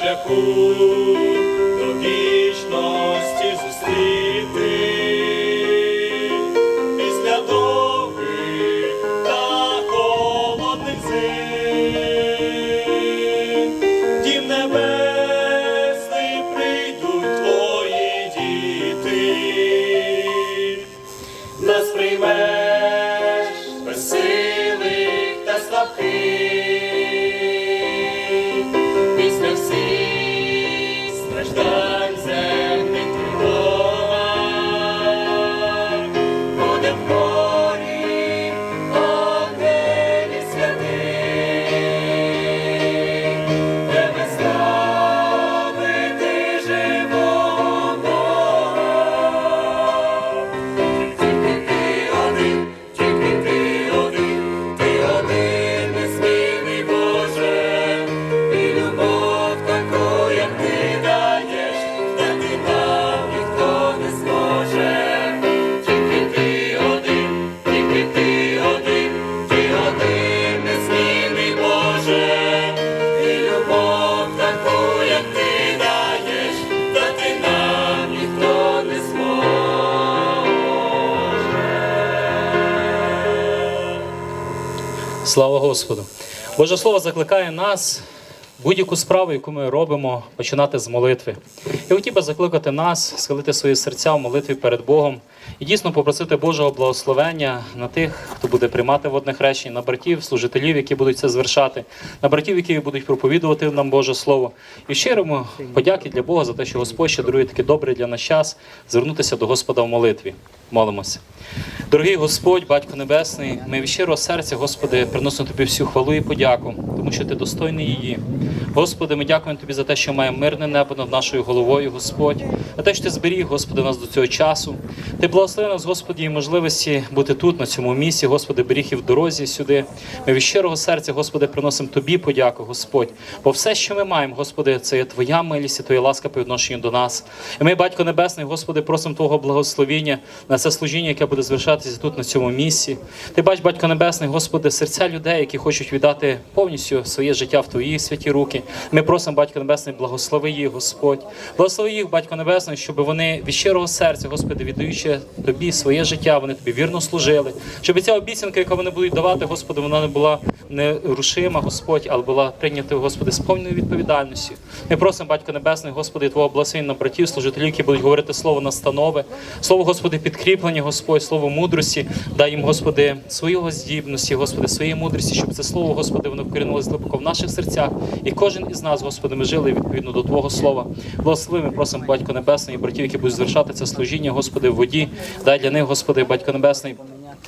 шляху до вічності зустріти Слава Господу! Боже Слово закликає нас будь-яку справу, яку ми робимо, починати з молитви. Я хотів би закликати нас, схилити свої серця в молитві перед Богом і дійсно попросити Божого благословення на тих, хто буде приймати водне хрещення, на братів, служителів, які будуть це звершати, на братів, які будуть проповідувати нам Боже Слово. І щиримо подяки для Бога за те, що Господь ще дарує такий добрий для нас час звернутися до Господа в молитві. Молимося. Дорогий Господь, Батько Небесний, ми від щирого серця, Господи, приносимо Тобі всю хвалу і подяку, тому що Ти достойний її. Господи, ми дякуємо Тобі за те, що маємо мирне небо над нашою головою, Господь, за те, що Ти зберіг, Господи, нас до цього часу. Ти благослови нас, Господи, і можливості бути тут, на цьому місці, Господи, беріг і в дорозі сюди. Ми від щирого серця, Господи, приносимо Тобі подяку, Господь. Бо все, що ми маємо, Господи, це є Твоя милість і Твоя ласка по відношенню до нас. І ми, Батько Небесний, Господи, просимо Твого благословіння на це служіння, яке буде звершатися тут, на цьому місці. Ти бач, Батько Небесний, Господи, серця людей, які хочуть віддати повністю своє життя в Твої святі руки. Ми просимо, Батько Небесний, благослови їх, Господь. Благослови їх, Батько Небесний, щоб вони від щирого серця, Господи, віддаючи Тобі своє життя, вони тобі вірно служили. Щоб ця обіцянка, яку вони будуть давати, Господи, вона не була нерушима, Господь, але була прийнята, Господи, з повною відповідальністю. Ми просимо, Батько Небесний, Господи, Твого благословення на братів, служителів, які будуть говорити слово настанови, слово, Господи, підкріплення, Господь, слово мудрості. Дай їм, Господи, свою здібності, Господи, своєї мудрості, щоб це слово, Господи, воно вкорінилось глибоко в наших серцях. І кожен із нас, Господи, ми жили відповідно до Твого слова. Благослови, ми просимо, Батько Небесний, і братів, які будуть звершати це служіння, Господи, в воді. Дай для них, Господи, Батько Небесний.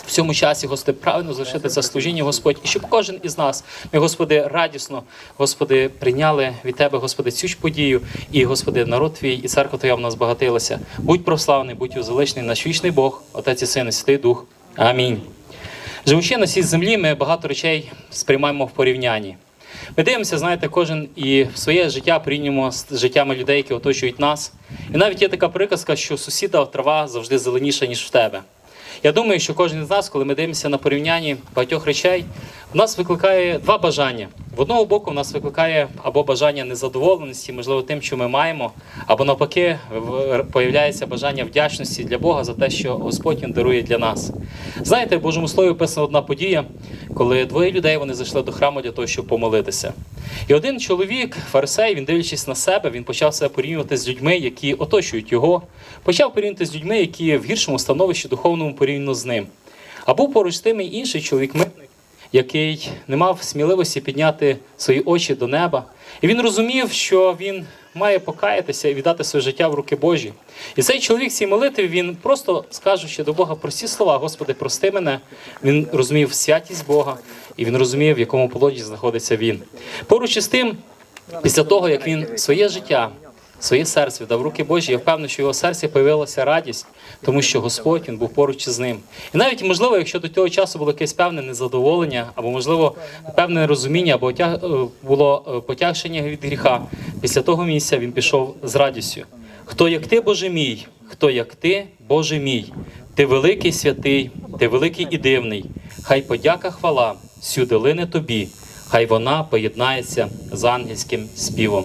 В цьому часі, Господи, правильно залишити це служіння, Господь, і щоб кожен із нас, ми, Господи, радісно, Господи, прийняли від Тебе, Господи, цю ж подію, і, Господи, народ Твій, і церква Твоя в нас багатилася. Будь прославний, будь узеличний, наш вічний Бог, Отець і Син, і Святий Дух. Амінь. Живучи на цій землі, ми багато речей сприймаємо в порівнянні. Ми дивимося, знаєте, кожен і в своє життя порівнюємо з життями людей, які оточують нас. І навіть є така приказка, що сусіда трава завжди зеленіша, ніж в тебе. Я думаю, що кожен з нас, коли ми дивимося на порівнянні багатьох речей, в нас викликає два бажання. В одного боку, в нас викликає або бажання незадоволеності, можливо, тим, що ми маємо, або навпаки, появляється бажання вдячності для Бога за те, що Господь Він дарує для нас. Знаєте, в Божому Слові описана одна подія, коли двоє людей вони зайшли до храму для того, щоб помолитися. І один чоловік, фарисей, він дивлячись на себе, він почав себе порівнювати з людьми, які оточують його, почав порівнювати з людьми, які в гіршому становищі духовному порівняно з ним. А був поруч з тим і інший чоловік митник, який не мав сміливості підняти свої очі до неба. І він розумів, що він має покаятися і віддати своє життя в руки Божі. І цей чоловік цій молитві, він просто скажучи до Бога прості слова, Господи, прости мене. Він розумів святість Бога, і він розумів, в якому положенні знаходиться він. Поруч із тим, після того, як він своє життя своє серце віддав руки Божі. Я впевнений, що в його серці появилася радість, тому що Господь він був поруч із ним. І навіть можливо, якщо до цього часу було якесь певне незадоволення, або можливо певне розуміння, або е, було е, потягшення від гріха. Після того місця він пішов з радістю. Хто як ти, Боже мій? Хто як ти, Боже мій? Ти великий святий, ти великий і дивний. Хай подяка хвала сюди лине тобі, хай вона поєднається з ангельським співом.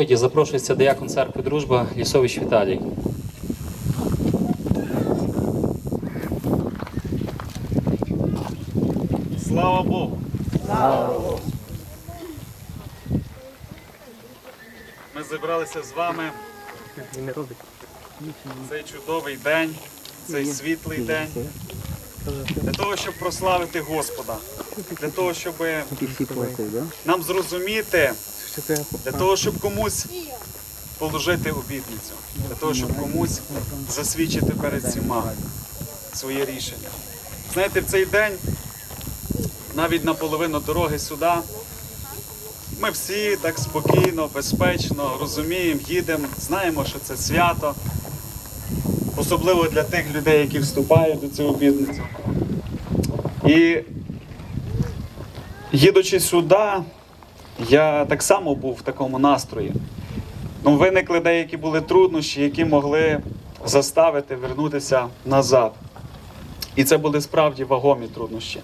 проповіді запрошується деякон церкви дружба Лісович Віталій. Слава Богу! Слава Богу! Ми зібралися з вами цей чудовий день, цей світлий день. Для того, щоб прославити Господа, для того, щоб нам зрозуміти, для того, щоб комусь положити обітницю, для того, щоб комусь засвідчити перед всіма своє рішення. Знаєте, в цей день, навіть на половину дороги сюди, ми всі так спокійно, безпечно розуміємо, їдемо, знаємо, що це свято, особливо для тих людей, які вступають до цього обітницю. І їдучи сюди, я так само був в такому настрої. Ну, Виникли деякі були труднощі, які могли заставити вернутися назад. І це були справді вагомі труднощі.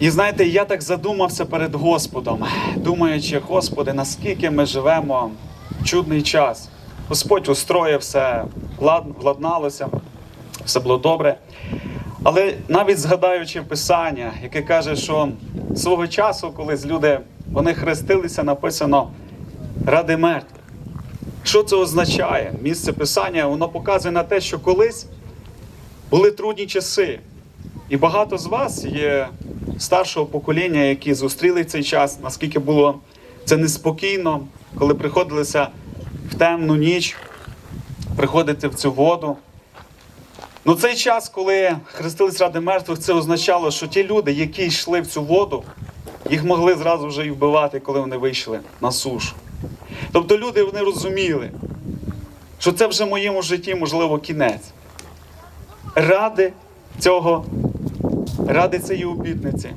І знаєте, я так задумався перед Господом, думаючи, Господи, наскільки ми живемо в чудний час. Господь устроїв все, владналося, все було добре. Але навіть згадаючи Писання, яке каже, що свого часу, колись люди вони хрестилися, написано ради мертвих. Що це означає? Місце Писання воно показує на те, що колись були трудні часи. І багато з вас є старшого покоління, які зустріли цей час, наскільки було це неспокійно, коли приходилося в темну ніч приходити в цю воду. Ну, цей час, коли хрестились ради мертвих, це означало, що ті люди, які йшли в цю воду, їх могли зразу вже і вбивати, коли вони вийшли на сушу. Тобто люди вони розуміли, що це вже в моєму житті, можливо, кінець. Ради цього, ради цієї обітниці,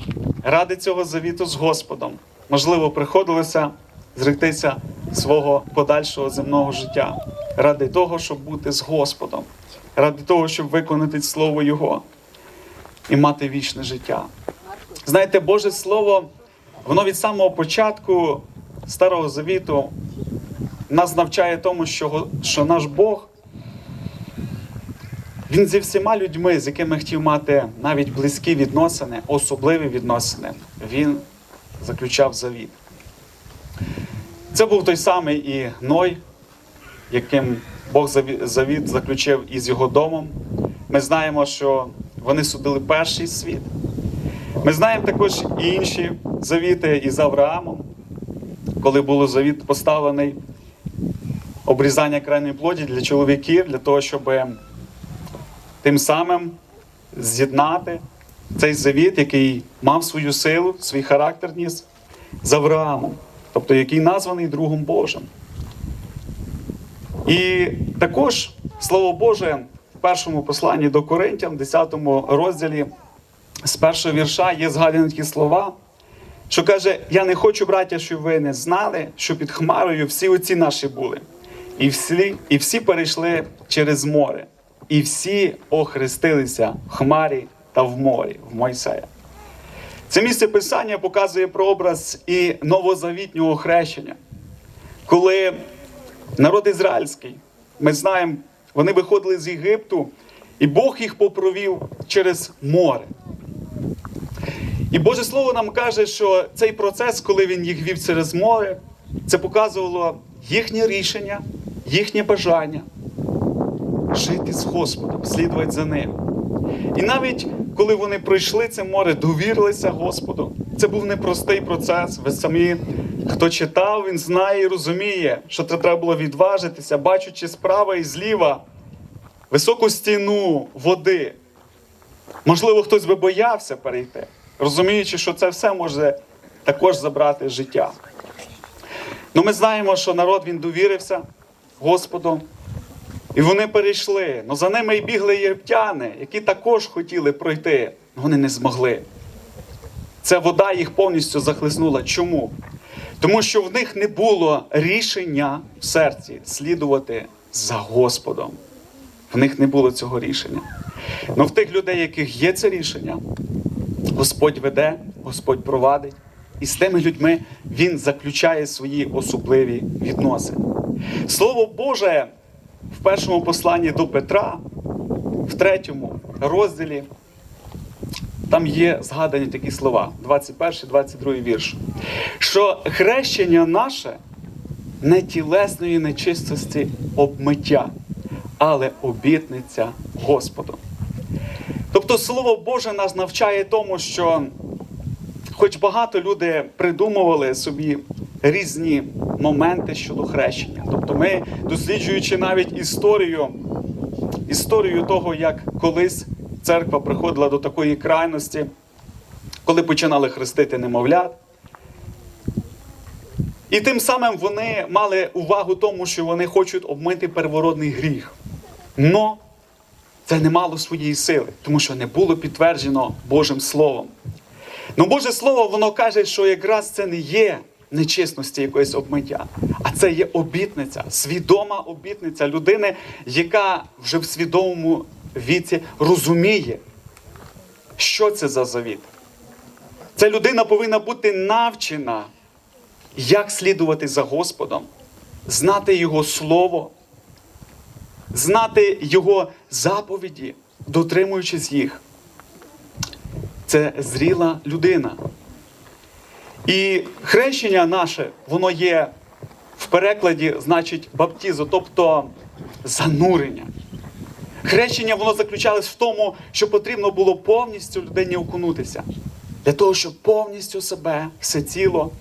ради цього завіту з Господом, можливо, приходилося зректися свого подальшого земного життя, ради того, щоб бути з Господом, ради того, щоб виконати Слово Його і мати вічне життя. Знаєте, Боже Слово, воно від самого початку Старого Завіту нас навчає тому, що, що наш Бог, Він зі всіма людьми, з якими хотів мати навіть близькі відносини, особливі відносини, Він заключав завіт. Це був той самий і Ной, яким Бог завіт заключив із його домом. Ми знаємо, що вони судили перший світ. Ми знаємо також і інші завіти із Авраамом, коли був завіт поставлений обрізання крайньої плоді для чоловіків, для того, щоб тим самим з'єднати цей завіт, який мав свою силу, свій характер ніс з Авраамом, тобто який названий Другом Божим. І також Слово Боже в першому посланні до Коринтян, 10 розділі, з першого вірша є згадані такі слова, що каже: Я не хочу, браття, щоб ви не знали, що під Хмарою всі оці наші були. І всі, і всі перейшли через море, і всі охрестилися в Хмарі та в морі, в Мойсея. Це місце Писання показує прообраз і новозавітнього хрещення, коли народ ізраїльський, ми знаємо, вони виходили з Єгипту, і Бог їх попровів через море. І Боже Слово нам каже, що цей процес, коли він їх вів через море, це показувало їхнє рішення, їхнє бажання жити з Господом, слідувати за ним. І навіть коли вони пройшли це море, довірилися Господу. Це був непростий процес. Ви самі, хто читав, він знає і розуміє, що треба було відважитися, бачучи справа і зліва високу стіну води. Можливо, хтось би боявся перейти, розуміючи, що це все може також забрати життя. Ну ми знаємо, що народ він довірився Господу. І вони перейшли. Ну за ними й бігли єгиптяни, які також хотіли пройти, але вони не змогли. Ця вода їх повністю захлеснула. Чому? Тому що в них не було рішення в серці слідувати за Господом. В них не було цього рішення. Ну в тих людей, яких є це рішення, Господь веде, Господь провадить, і з тими людьми Він заключає свої особливі відносини. Слово Боже в першому посланні до Петра, в третьому розділі, там є згадані такі слова, 21-22 вірш, що хрещення наше не тілесної нечистості обмиття, але обітниця Господу. Тобто Слово Боже нас навчає тому, що хоч багато люди придумували собі різні моменти щодо хрещення. Тобто ми, досліджуючи навіть історію, історію того, як колись церква приходила до такої крайності, коли починали хрестити немовлят. І тим самим вони мали увагу тому, що вони хочуть обмити первородний гріх. Но це не мало своєї сили, тому що не було підтверджено Божим Словом. Ну, Боже Слово, воно каже, що якраз це не є нечесності якоїсь обмиття, а це є обітниця, свідома обітниця людини, яка вже в свідомому віці розуміє, що це за завіт. Ця людина повинна бути навчена, як слідувати за Господом, знати Його Слово, знати Його заповіді, дотримуючись їх. Це зріла людина. І хрещення наше, воно є в перекладі, значить, баптізо, тобто занурення. Хрещення воно заключалось в тому, що потрібно було повністю людині окунутися. Для того, щоб повністю себе, все тіло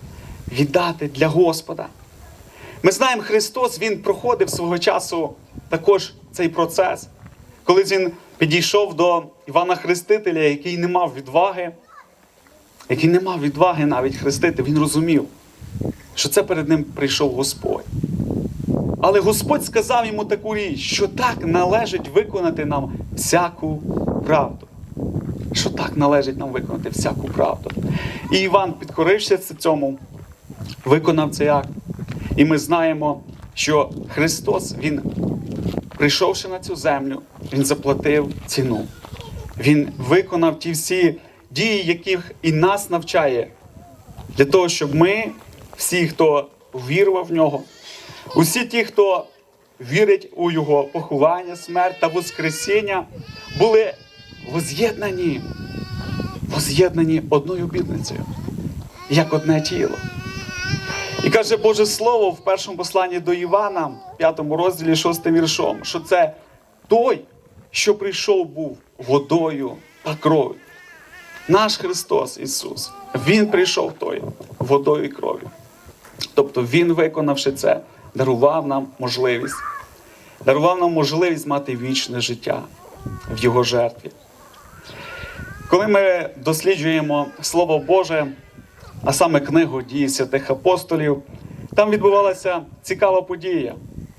віддати для Господа. Ми знаємо, Христос Він проходив свого часу також цей процес, коли він підійшов до Івана Хрестителя, який не мав відваги, який не мав відваги навіть хрестити, він розумів, що це перед ним прийшов Господь. Але Господь сказав йому таку річ, що так належить виконати нам всяку правду. Що так належить нам виконати всяку правду. І Іван підкорився цьому, виконав цей акт. І ми знаємо, що Христос, Він, прийшовши на цю землю, Він заплатив ціну. Він виконав ті всі дії, яких і нас навчає, для того, щоб ми, всі, хто вірував в нього, усі ті, хто вірить у Його поховання, смерть та Воскресіння, були воз'єднані, воз'єднані одною обітницею, як одне тіло. І каже Боже Слово в першому посланні до Івана, 5 розділі, 6 віршом, що це той, що прийшов був водою та кров'ю. Наш Христос Ісус, Він прийшов той водою і кров'ю. Тобто Він, виконавши це, дарував нам можливість, дарував нам можливість мати вічне життя в Його жертві. Коли ми досліджуємо Слово Боже, а саме книгу дії святих апостолів, там відбувалася цікава подія.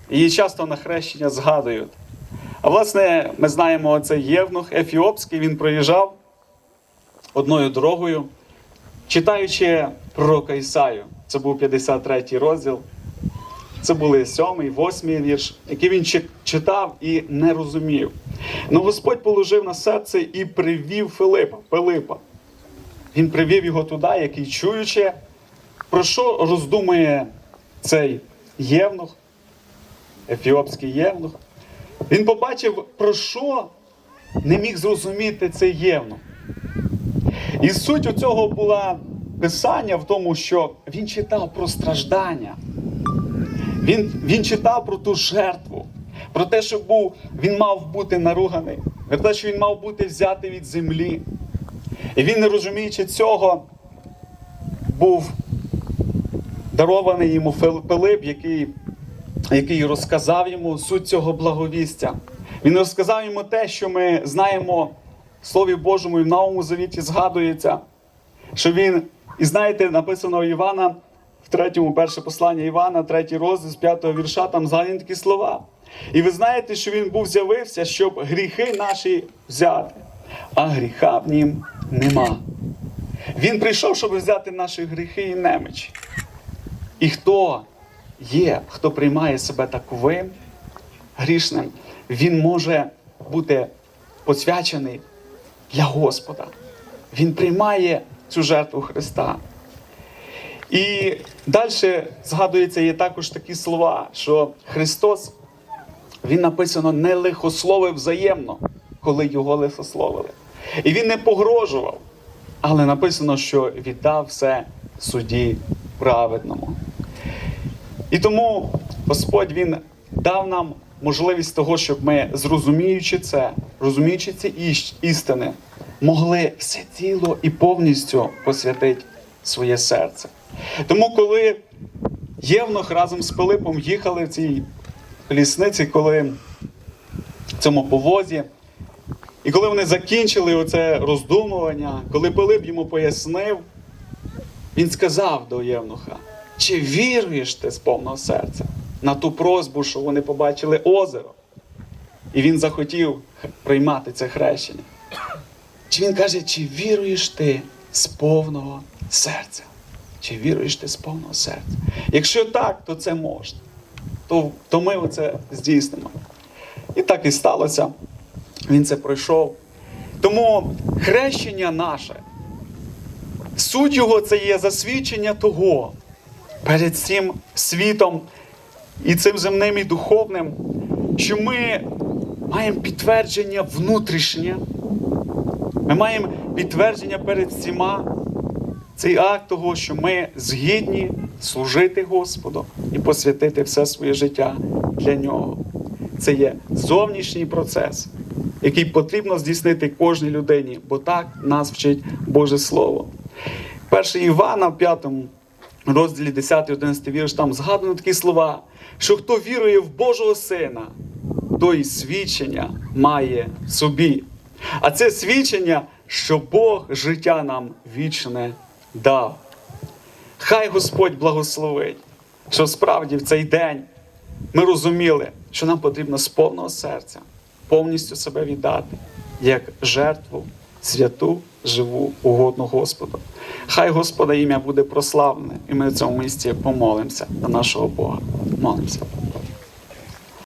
Її часто на хрещення згадують. А власне, ми знаємо, цей Євнух Ефіопський, він проїжджав одною дорогою, читаючи пророка Ісаю. Це був 53 розділ. Це були 7, 8 вірш, який він читав і не розумів. Ну Господь положив на серце і привів Филипа, Пилипа. Він привів його туди, який чуючи, про що роздумує цей євнух, ефіопський євнух. Він побачив, про що не міг зрозуміти цей євнух. І суть у цього була писання в тому, що він читав про страждання. Він, він читав про ту жертву, про те, що був, він мав бути наруганий, про те, що він мав бути взятий від землі. І він, не розуміючи цього, був дарований йому Пилип, який, який розказав йому суть цього благовістя. Він розказав йому те, що ми знаємо в Слові Божому і в Новому Завіті згадується, що він, і знаєте, написано у Івана в третьому, перше послання Івана, третій розділ з п'ятого вірша, там згадані такі слова. І ви знаєте, що він був з'явився, щоб гріхи наші взяти, а гріха в нім нема. Він прийшов, щоб взяти наші гріхи і немичі. І хто є, хто приймає себе таковим грішним, він може бути посвячений для Господа. Він приймає цю жертву Христа. І далі згадується є також такі слова, що Христос, Він написано, не лихословив взаємно, коли його лихословили. І він не погрожував, але написано, що віддав все суді праведному. І тому Господь Він дав нам можливість того, щоб ми, зрозуміючи це, розуміючи ці істини, могли все тіло і повністю посвятити своє серце. Тому, коли Євнух разом з Пилипом їхали в цій лісниці, коли в цьому повозі, і коли вони закінчили оце роздумування, коли Пилип йому пояснив, він сказав до Євнуха, чи віруєш ти з повного серця на ту просьбу, що вони побачили озеро? І він захотів приймати це хрещення. Чи він каже, чи віруєш ти з повного серця? Чи віруєш ти з повного серця? Якщо так, то це можна. То, то ми це здійснимо. І так і сталося. Він це пройшов. Тому хрещення наше, суть його це є засвідчення того перед цим світом і цим земним і духовним, що ми маємо підтвердження внутрішнє. Ми маємо підтвердження перед всіма. Цей акт того, що ми згідні служити Господу і посвятити все своє життя для нього. Це є зовнішній процес, який потрібно здійснити кожній людині, бо так нас вчить Боже Слово. Перше Івана в п'ятому розділі 10-11 вірш, там згадано такі слова, що хто вірує в Божого Сина, той свідчення має в собі. А це свідчення, що Бог життя нам вічне дав. Хай Господь благословить, що справді в цей день ми розуміли, що нам потрібно з повного серця повністю себе віддати як жертву святу, живу, угодну Господу. Хай Господа ім'я буде прославлене, і ми в цьому місці помолимося до нашого Бога. Молимося.